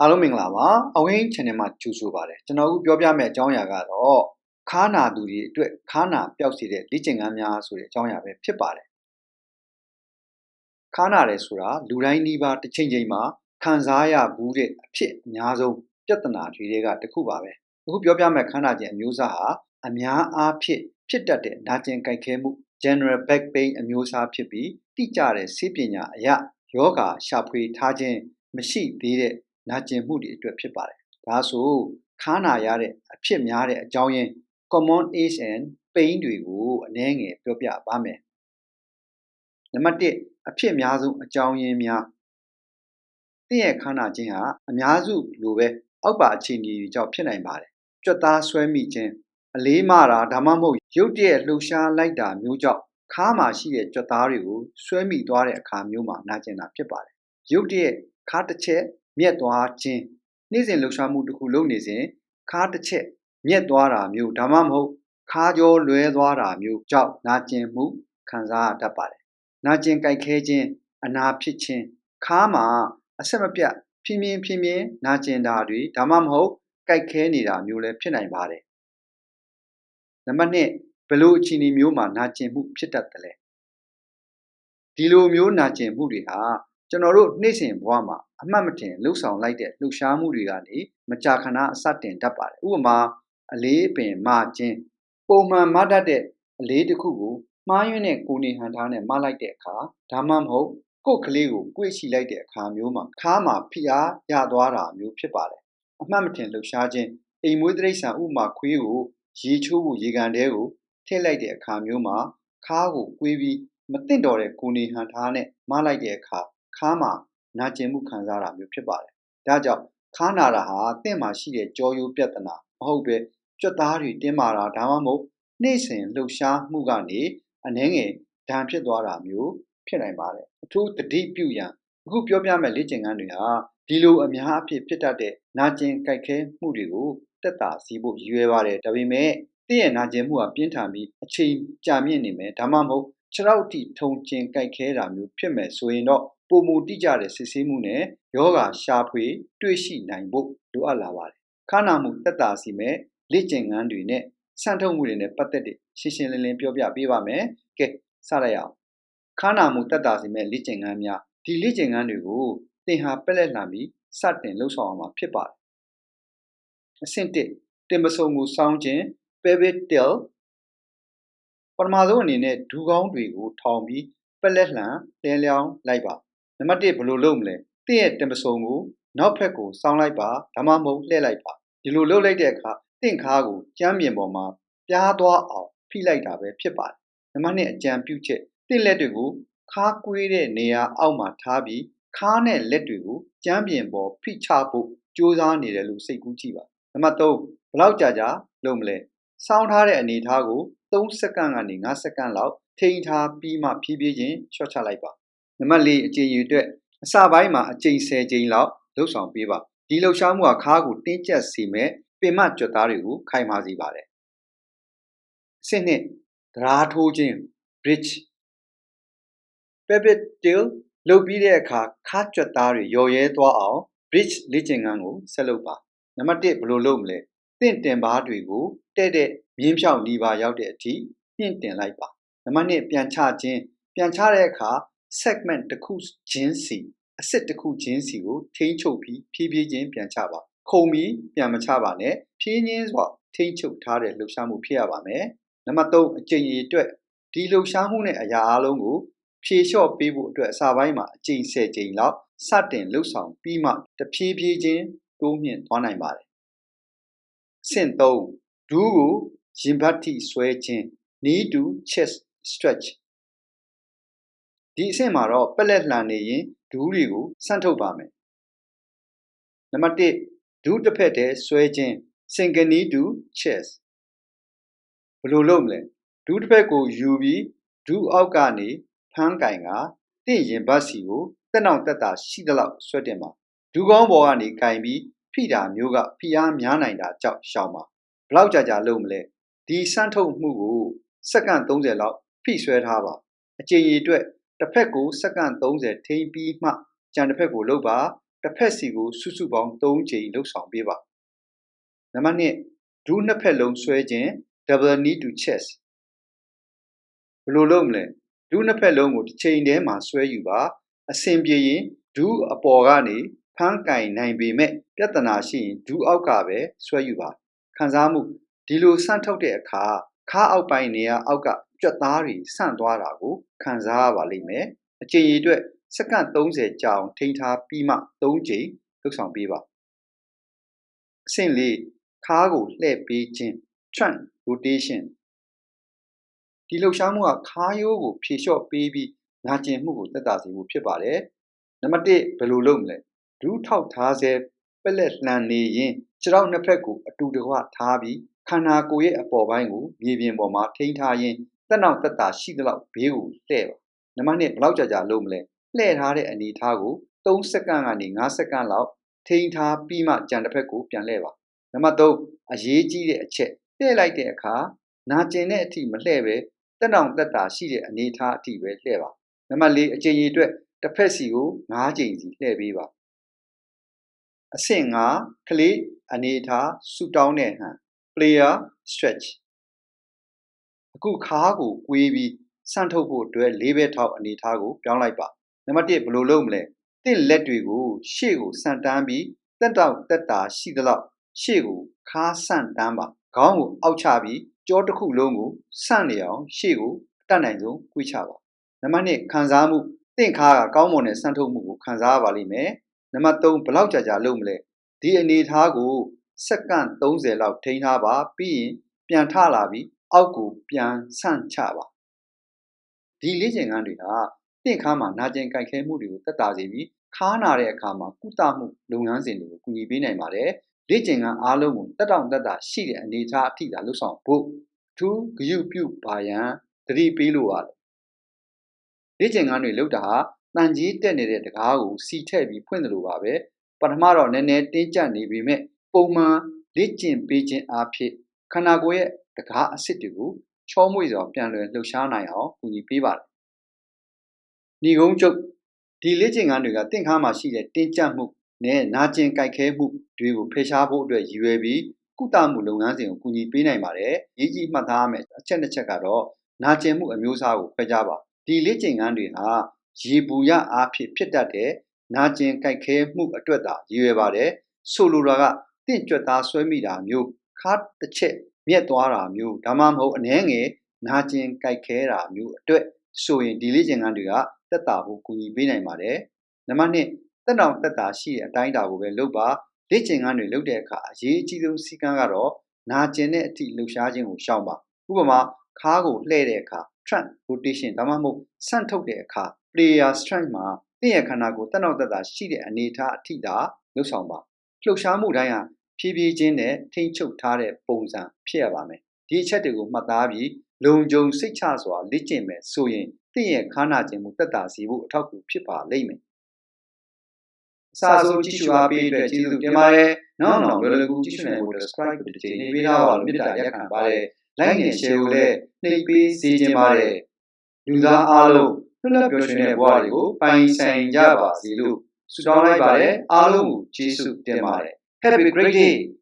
အားလုံးမင်္ဂလာပါအဝင်း channel မှာကြိုဆိုပါရစေကျွန်တော်အခုပြောပြမယ့်အကြောင်းအရာကတော့ခါနာသူတွေအတွက်ခါနာပျောက်စေတဲ့လေ့ကျင့်ခန်းများဆိုတဲ့အကြောင်းအရာပဲဖြစ်ပါတယ်ခါနာတယ်ဆိုတာလူတိုင်းဒီပါတစ်ချိန်ချိန်မှာခံစားရဘူးတဲ့အဖြစ်အများဆုံးပြဿနာတွေကတစ်ခုပါပဲအခုပြောပြမယ့်ခါနာခြင်းအမျိုးအစားဟာအများအားဖြင့်ဖြစ်တတ်တဲ့နာကျင်ကြိုက်ခဲမှု general back pain အမျိုးအစားဖြစ်ပြီးတိကျတဲ့ဆေးပညာအရယောဂရှာဖွေထားခြင်းမရှိသေးတဲ့ နာကျင်မှုတွေအတွက်ဖြစ်ပါတယ်။ဒါဆိုခါနာရတဲ့အဖြစ်များတဲ့အကြောင်းရင်း common ache and pain တွေကိုအနည်းငယ်ပြောပြပါမယ်။နံပါတ်1အဖြစ်များဆုံးအကြောင်းရင်းများသင်ရဲ့ခါနာခြင်းဟာအများစုလိုပဲအောက်ပါအခြေအနေတွေကြောင့်ဖြစ်နိုင်ပါတယ်။ကြွက်သားဆွဲမိခြင်းအလေးမတာဒါမှမဟုတ်ရုတ်တရက်လှုပ်ရှားလိုက်တာမျိုးကြောင့်ခါမှာရှိတဲ့ကြွက်သားတွေကိုဆွဲမိသွားတဲ့အခါမျိုးမှာနာကျင်တာဖြစ်ပါတယ်။ရုတ်တရက်ခါတစ်ချက် မြက်သွားခြင်းနေ့စဉ်လှုပ်ရှားမှုတစ်ခုလုပ်နေစဉ်ခါတစ်ချက်မြက်သွားတာမျိုးဒါမှမဟုတ်ခါကြောလွဲသွားတာမျိုးကြောင့်နာကျင်မှုခံစားရတတ်ပါတယ်။နာကျင်ကြိုက်ခဲခြင်းအနာဖြစ်ခြင်းခါမှာအဆက်မပြတ်ဖြင်းဖြင်းဖြင်းဖြင်းနာကျင်တာတွေဒါမှမဟုတ်ကြိုက်ခဲနေတာမျိုးလည်းဖြစ်နိုင်ပါတယ်။နံပါတ်2ဘယ်လိုအခြေအနေမျိုးမှာနာကျင်မှုဖြစ်တတ်တယ်လဲ။ဒီလိုမျိုးနာကျင်မှုတွေဟာကျွန်တော်တို့နေ့စဉ်ဘဝမှာ အမှတ်မထင်လှုပ်ဆောင်လိုက်တဲ့လှုပ်ရှားမှုတွေကနေမကြာခဏအစတင်တတ်ပါတယ်ဥပမာအလေးပင်မခြင်းပုံမှန်မတတ်တဲ့အလေးတစ်ခုကိုမှားယွင်းတဲ့ကိုနေဟန်ထားနဲ့မလိုက်တဲ့အခါဒါမှမဟုတ်ကိုယ်ကလေးကိုကြွေ့ချီလိုက်တဲ့အခါမျိုးမှာခါမှာဖိအားရသွားတာမျိုးဖြစ်ပါတယ်အမှတ်မထင်လှုပ်ရှားခြင်းအိမ်မွေးတိရစ္ဆာန်ဥမာခွေးကိုရေချိုးဖို့ရေကန်တဲကိုထည့်လိုက်တဲ့အခါမျိုးမှာခါကိုကွေးပြီးမသင့်တော်တဲ့ကိုနေဟန်ထားနဲ့မလိုက်တဲ့အခါခါမှာ နာကျင်မှုခံစားတာမျိုးဖြစ်ပါတယ်။ဒါကြောင့်ခါနာတာဟာတင့်မှာရှိတဲ့ကြောရိုးပြဿနာမဟုတ်ပဲကြွက်သားတွေတင်းမာတာဒါမှမဟုတ်နှိမ့်စဉ်လှုပ်ရှားမှုကနေအနှဲငယ်ဒဏ်ဖြစ်သွားတာမျိုးဖြစ်နိုင်ပါတယ်။အထူးတတိပြုရန်အခုပြောပြမယ့်လေ့ကျင့်ခန်းတွေဟာဒီလိုအများအဖြစ်ဖြစ်တတ်တဲ့နာကျင်ကြိုက်ခဲမှုတွေကိုတက်တာစီးဖို့ရည်ရွယ်ပါတယ်။ဒါပေမဲ့တင့်ရဲ့နာကျင်မှုကပြင်းထန်ပြီးအချိန်ကြာမြင့်နေမယ်ဒါမှမဟုတ်ခြေထောက်ထိထုံကျင်ကြိုက်ခဲတာမျိုးဖြစ်မယ်ဆိုရင်တော့ ပုံမူတိကျတဲ့စစ်ဆေးမှုနဲ့ယောဂါရှာဖွေ တွေ့ရှိနိုင်ဖို့လိုအပ်လာပါတယ်။ခါနာမှုတက်တာစီမဲ့လေ့ကျင့်ခန်းတွေနဲ့စံထုတ်မှုတွေနဲ့ပတ်သက်တဲ့ရှင်းရှင်းလင်းလင်းပြောပြပေးပါမယ်။ကဲစရရအောင်။ခါနာမှုတက်တာစီမဲ့လေ့ကျင့်ခန်းများဒီလေ့ကျင့်ခန်းတွေကိုသင်ဟာပက်လက်လှမ်းပြီးစတင်လှုပ်ဆောင်အောင်မှာဖြစ်ပါတယ်။အဆင့်1တင်ပစုံကိုစောင်းခြင်း pivot till ပထမဆုံးအနေနဲ့ဒူကောင်းတွေကိုထောင်ပြီးပက်လက်လှမ်းလဲလျောင်းလိုက်ပါ နံပါတ်1ဘယ်လိုလုပ်မလဲတင့်ရဲ့တင်ပစုံကိုနောက်ဖက်ကိုစောင်းလိုက်ပါဒါမှမဟုတ်လှည့်လိုက်ပါဒီလိုလုပ်လိုက်တဲ့အခါတင့်ခါကိုကျမ်းပြင်ပေါ်မှာပြားသွားအောင်ဖိလိုက်တာပဲဖြစ်ပါတယ်နံပါတ်2အကြံပြုချက်တင့်လက်တွေကိုခါကွေးတဲ့နေရာအောက်မှာထားပြီးခါနဲ့လက်တွေကိုကျမ်းပြင်ပေါ်ဖိချဖို့ကြိုးစားနေတယ်လို့စိတ်ကူးကြည့်ပါနံပါတ်3ဘလောက်ကြာကြာလုပ်မလဲစောင်းထားတဲ့အနေအထားကို3စက္ကန့်ကနေ5စက္ကန့်လောက်ထိန်းထားပြီးမှဖြည်းဖြည်းချင်းရှော့ချလိုက်ပါ နံပါတ်၄အကြိမ်ရည်အတွက်အစပိုင်းမှာအကြိမ်10ကြိမ်လောက်လှုပ်ဆောင်ပေးပါဒီလှုပ်ရှားမှုကခါးကိုတင်းကျပ်စေမဲ့ပင်မကြွက်သားတွေကိုခိုင်မာစေပါတယ်အဆင့်နှစ်ဒရာထိုးခြင်း bridge pivot till လုပ်ပြီးတဲ့အခါခါကြွက်သားတွေရော်ရဲသွားအောင် bridge လေ့ကျင့်ခန်းကိုဆက်လုပ်ပါနံပါတ်1ဘယ်လိုလုပ်မလဲတင့်တင်ပါးတွေကိုတဲ့တဲ့မြင်းဖြောင်းနေပါရောက်တဲ့အထိမြင့်တင်လိုက်ပါနံပါတ်2ပြန်ချခြင်းပြန်ချတဲ့အခါ segment တစ်ခုချင်းစီအစစ်တစ်ခုချင်းစီကိုထိန်းချုပ်ပြီးဖြည်းဖြည်းချင်းပြန်ချပါခုံပြီးပြန်မချပါနဲ့ဖြည်းချင်းစွာထိန်းချုပ်ထားတဲ့လှုပ်ရှားမှုဖြစ်ရပါမယ်နံပါတ်3အကျင့်ရည်အတွက်ဒီလှုပ်ရှားမှုနဲ့အရာအလုံးကိုဖြေလျှော့ပေးဖို့အတွက်အစာပိုင်းမှာအကျင့်10ကြိမ်လောက်စတင်လှုပ်ဆောင်ပြီးမှတဖြည်းဖြည်းချင်းတိုးမြင့်သွားနိုင်ပါတယ်ဆင့်3ဒူးကိုရင်ဘတ်ထိဆွဲခြင်း knee to chest stretch ဒီအဆင့်မှာတော့ပက်လက်လှန်နေရင်ဒူးတွေကိုဆန့်ထုတ်ပါမယ်နံပါတ်1ဒူးတစ်ဖက်တည်းဆွဲခြင်း single knee to chest ဘယ်လိုလုပ်မလဲဒူးတစ်ဖက်ကိုယူပြီးဒူးအောက်ကနေဖမ်းကင်ကတင့်ရင်ဘတ်စီကိုတက်နောက်တက်တာရှိသလောက်ဆွဲတင်ပါဒူးကောင်းပေါ်ကနေကင်ပြီးဖိတာမျိုးကဖိအားများနိုင်တာကြောင့်ရှောင်ပါဘလောက်ကြာကြာလုပ်မလဲဒီဆန့်ထုတ်မှုကိုစက္ကန့်30လောက်ဖိဆွဲထားပါအချိန်ရည်အတွက် တစ်ဖက်ကိုစက္ကန့်30ထိန်းပြီးမှကြံတစ်ဖက်ကိုလှုပ်ပါတစ်ဖက်စီကိုစုစုပေါင်း3ချိန်လှုပ်ဆောင်ပေးပါနံပါတ်1ဒူးနှစ်ဖက်လုံးဆွဲခြင်း double knee to chest ဘယ်လိုလုပ်မလဲဒူးနှစ်ဖက်လုံးကိုတစ်ချိန်တည်းမှာဆွဲယူပါအဆင်ပြေရင်ဒူးအပေါ်ကနေဖမ်းကင်နိုင်ပေမဲ့ပြဿနာရှိရင်ဒူးအောက်ကပဲဆွဲယူပါခံစားမှုဒီလိုဆန့်ထုတ်တဲ့အခါခါအောက်ပိုင်းနေရာအောက်က ကြွက်သားတွေဆန့်သွားတာကိုခံစားရပါလိမ့်မယ်အချိန်ရည်အတွက်စက္ကန့်30ကြာအောင်ထိန်းထားပြီးမှ3ချိန်လှုပ်ဆောင်ပေးပါအဆင့်လေးခါးကိုလှည့်ပေးခြင်း trunk rotation ဒီလှုပ်ရှားမှုကခါးရိုးကိုဖြေလျှော့ပေးပြီးနာကျင်မှုကိုသက်သာစေဖို့ဖြစ်ပါတယ်နံပါတ်1ဘယ်လိုလုပ်မလဲဒူးထောက်ထားစေပလက်လှန်နေရင်ခြေထောက်နှစ်ဖက်ကိုအတူတကွထားပြီးခန္ဓာကိုယ်ရဲ့အပေါ်ပိုင်းကိုမြေပြင်ပေါ်မှာထိန်းထားရင်း တက်နောက်တက်တာရှိသလောက်ဘေးကိုလှည့်ပါနံပါတ်2ဘယ်လောက်ကြာကြာလုပ်မလဲလှည့်ထားတဲ့အနေထားကို3စက္ကန့်ကနေ5စက္ကန့်လောက်ထိန်းထားပြီးမှကြံတစ်ဖက်ကိုပြန်လှည့်ပါနံပါတ်3အရေးကြီးတဲ့အချက်လှည့်လိုက်တဲ့အခါနာကျင်တဲ့အထိမလှည့်ပဲတက်နောင်တက်တာရှိတဲ့အနေထားအထိပဲလှည့်ပါနံပါတ်4အချိန်ကြီးအတွက်တစ်ဖက်စီကို9ချိန်စီလှည့်ပေးပါအဆင့်5ကလေးအနေထားဆူတောင်းတဲ့ဟန် player stretch အခုခါးကိုကွေးပြီးစန့်ထုတ်ဖို့အတွက်လေးဘက်ထောက်အနေထားကိုပြောင်းလိုက်ပါနံပါတ်1ဘယ်လိုလုပ်မလဲတင့်လက်တွေကိုရှေ့ကိုဆန့်တန်းပြီးတက်တောက်တက်တာရှိသလောက်ရှေ့ကိုခါးဆန့်တန်းပါခေါင်းကိုအောက်ချပြီးကြောတစ်ခုလုံးကိုဆန့်နေအောင်ရှေ့ကိုတတ်နိုင်ဆုံးကွေးချပါနံပါတ်2ခံစားမှုတင့်ခါးကကောင်းမွန်တဲ့ဆန့်ထုတ်မှုကိုခံစားရပါလိမ့်မယ်နံပါတ်3ဘယ်လောက်ကြာကြာလုပ်မလဲဒီအနေထားကိုစက္ကန့်30လောက်ထိန်းထားပါပြီးရင်ပြန်ထလာပြီး အောက်ကိုပြန်ဆန့်ချပါဒီလေ့ကျင့်ခန်းတွေဟာတင့်ခါမှာနာကျင်ကြိုက်ခဲမှုတွေကိုတက်တာစေပြီးခါနာတဲ့အခါမှာကုသမှုလုပ်ငန်းစဉ်တွေကိုကူညီပေးနိုင်ပါတယ်လေ့ကျင့်ခန်းအားလုံးကိုတက်တောင့်တက်တာရှိတဲ့အနေအထားအထိသာလှုပ်ဆောင်ဖို့ထူးဂရုပြုပါရန်တတိပေးလို့ရတယ်လေ့ကျင့်ခန်းတွေလုပ်တာဟာတန်ကြီးတက်နေတဲ့တကားကိုစီထည့်ပြီးဖွင့်တယ်လို့ပါပဲပထမတော့နည်းနည်းတင်းကျပ်နေပေမဲ့ပုံမှန်လေ့ကျင့်ပေးခြင်းအဖြစ် ခန္ဓာကိုယ်ရဲ့တကားအစစ်တွေကိုချောမွေ့စွာပြန်လည်လှုပ်ရှားနိုင်အောင်ကူညီပေးပါတယ်။ညီကုန်းချုပ်ဒီလေ့ကျင့်ခန်းတွေကတင့်ခါမှာရှိတဲ့တင်းကျပ်မှုနဲ့နာကျင်ကြိုက်ခဲမှုတွေကိုဖယ်ရှားဖို့အတွက်ရည်ရွယ်ပြီးကုသမှုလုပ်ငန်းစဉ်ကိုကူညီပေးနိုင်ပါတယ်။ရေးကြီးမှတ်သားရမယ်အချက်တစ်ချက်ကတော့နာကျင်မှုအမျိုးအစားကိုခွဲခြားပါ။ဒီလေ့ကျင့်ခန်းတွေဟာရေပူရအားဖြင့်ဖြစ်တတ်တဲ့နာကျင်ကြိုက်ခဲမှုအတွက်သာရည်ရွယ်ပါတယ်။ဆိုလိုတာကတင့်ကြွက်သားဆွဲမိတာမျိုး ခါတစ်ချက်မြက်သွားတာမျိုးဒါမှမဟုတ်အနှဲငယ်နာကျင်ကြိုက်ခဲတာမျိုးအတွက်ဆိုရင်ဒီလေ့ကျင့်ခန်းတွေကတက်တာဖို့ကူညီပေးနိုင်ပါတယ်။နံပါတ်1တက်တောင်တက်တာရှိတဲ့အတိုင်းအတာကိုပဲလုပ်ပါလေ့ကျင့်ခန်းတွေလုပ်တဲ့အခါအရေးအကြီးဆုံးစီကံကတော့နာကျင်တဲ့အထိလှုပ်ရှားခြင်းကိုရှောင်ပါဥပမာခါးကိုလှည့်တဲ့အခါ trunk rotation ဒါမှမဟုတ်ဆန့်ထုတ်တဲ့အခါ player strength မှာတင့်ရဲ့ခန္ဓာကိုယ်တက်နောက်တက်တာရှိတဲ့အနေအထားအထိသာလှုပ်ဆောင်ပါလှုပ်ရှားမှုတိုင်းဟာ ဖြည်းဖြည်းချင်းနဲ့ထိမ့်ချုပ်ထားတဲ့ပုံစံဖြစ်ရပါမယ်ဒီအချက်တွေကိုမှတ်သားပြီးလုံခြုံစိတ်ချစွာလေ့ကျင့်မယ်ဆိုရင်တင့်ရဲ့ခါနာခြင်းမှုတက်တာစီဖို့အထောက်အကူဖြစ်ပါလိမ့်မယ်အစားဆုံးကြည့်ရှုအားပေးတဲ့ကျေးဇူးတင်ပါတယ်နောက်နောက်လွယ်လွယ်ကူကြည့်ရှုနိုင်ဖို့ subscribe ကိုတစ်ချိန်နှိပ်ပေးထားပါလို့မေတ္တာရက်ခံပါတယ် like နဲ့ share ကိုလည်းနှိပ်ပေးစေချင်ပါတယ်လူသားအားလုံးလွတ်လပ်ပျော်ရွှင်တဲ့ဘဝတွေကိုပိုင်ဆိုင်ကြပါစေလို့ဆုတောင်းလိုက်ပါတယ်အားလုံးကိုကျေးဇူးတင်ပါတယ် Have a great day